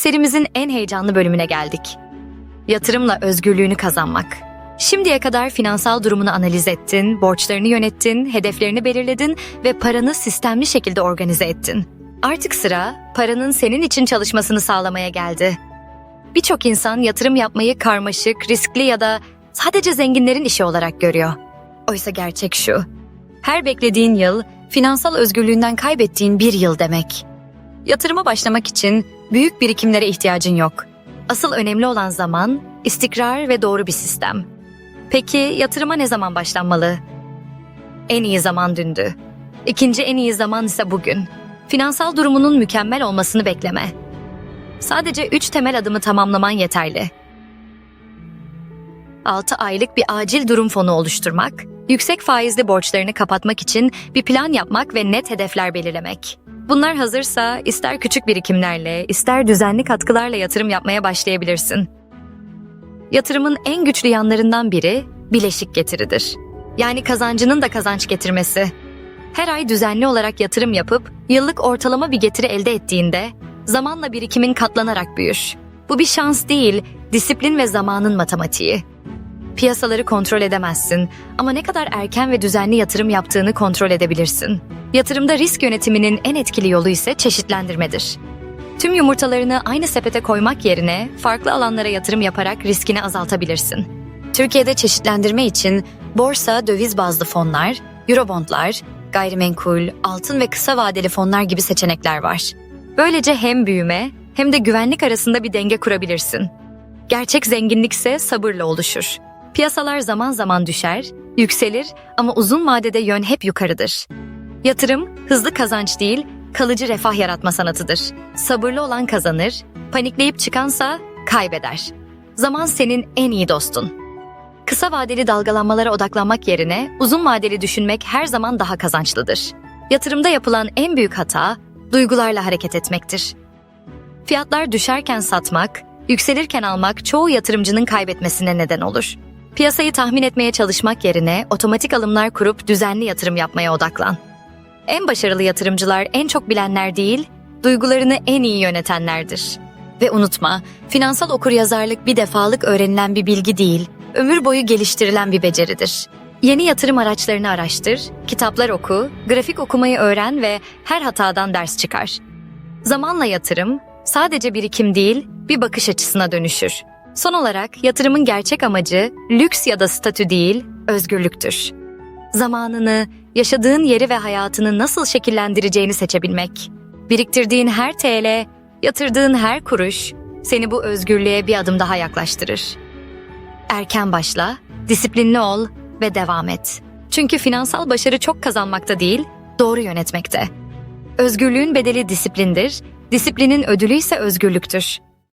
Serimizin en heyecanlı bölümüne geldik. Yatırımla özgürlüğünü kazanmak. Şimdiye kadar finansal durumunu analiz ettin, borçlarını yönettin, hedeflerini belirledin ve paranı sistemli şekilde organize ettin. Artık sıra paranın senin için çalışmasını sağlamaya geldi. Birçok insan yatırım yapmayı karmaşık, riskli ya da sadece zenginlerin işi olarak görüyor. Oysa gerçek şu. Her beklediğin yıl finansal özgürlüğünden kaybettiğin bir yıl demek. Yatırıma başlamak için büyük birikimlere ihtiyacın yok. Asıl önemli olan zaman, istikrar ve doğru bir sistem. Peki yatırıma ne zaman başlanmalı? En iyi zaman dündü. İkinci en iyi zaman ise bugün. Finansal durumunun mükemmel olmasını bekleme. Sadece üç temel adımı tamamlaman yeterli. 6 aylık bir acil durum fonu oluşturmak, yüksek faizli borçlarını kapatmak için bir plan yapmak ve net hedefler belirlemek. Bunlar hazırsa ister küçük birikimlerle, ister düzenli katkılarla yatırım yapmaya başlayabilirsin. Yatırımın en güçlü yanlarından biri bileşik getiridir. Yani kazancının da kazanç getirmesi. Her ay düzenli olarak yatırım yapıp yıllık ortalama bir getiri elde ettiğinde zamanla birikimin katlanarak büyür. Bu bir şans değil, disiplin ve zamanın matematiği. Piyasaları kontrol edemezsin ama ne kadar erken ve düzenli yatırım yaptığını kontrol edebilirsin. Yatırımda risk yönetiminin en etkili yolu ise çeşitlendirmedir. Tüm yumurtalarını aynı sepete koymak yerine farklı alanlara yatırım yaparak riskini azaltabilirsin. Türkiye'de çeşitlendirme için borsa, döviz bazlı fonlar, eurobondlar, gayrimenkul, altın ve kısa vadeli fonlar gibi seçenekler var. Böylece hem büyüme hem de güvenlik arasında bir denge kurabilirsin. Gerçek zenginlikse sabırla oluşur. Piyasalar zaman zaman düşer, yükselir ama uzun vadede yön hep yukarıdır. Yatırım hızlı kazanç değil, kalıcı refah yaratma sanatıdır. Sabırlı olan kazanır, panikleyip çıkansa kaybeder. Zaman senin en iyi dostun. Kısa vadeli dalgalanmalara odaklanmak yerine uzun vadeli düşünmek her zaman daha kazançlıdır. Yatırımda yapılan en büyük hata duygularla hareket etmektir. Fiyatlar düşerken satmak, yükselirken almak çoğu yatırımcının kaybetmesine neden olur. Piyasayı tahmin etmeye çalışmak yerine otomatik alımlar kurup düzenli yatırım yapmaya odaklan. En başarılı yatırımcılar en çok bilenler değil, duygularını en iyi yönetenlerdir. Ve unutma, finansal okuryazarlık bir defalık öğrenilen bir bilgi değil, ömür boyu geliştirilen bir beceridir. Yeni yatırım araçlarını araştır, kitaplar oku, grafik okumayı öğren ve her hatadan ders çıkar. Zamanla yatırım sadece birikim değil, bir bakış açısına dönüşür. Son olarak yatırımın gerçek amacı lüks ya da statü değil, özgürlüktür. Zamanını, yaşadığın yeri ve hayatını nasıl şekillendireceğini seçebilmek. Biriktirdiğin her TL, yatırdığın her kuruş seni bu özgürlüğe bir adım daha yaklaştırır. Erken başla, disiplinli ol ve devam et. Çünkü finansal başarı çok kazanmakta değil, doğru yönetmekte. Özgürlüğün bedeli disiplindir, disiplinin ödülü ise özgürlüktür.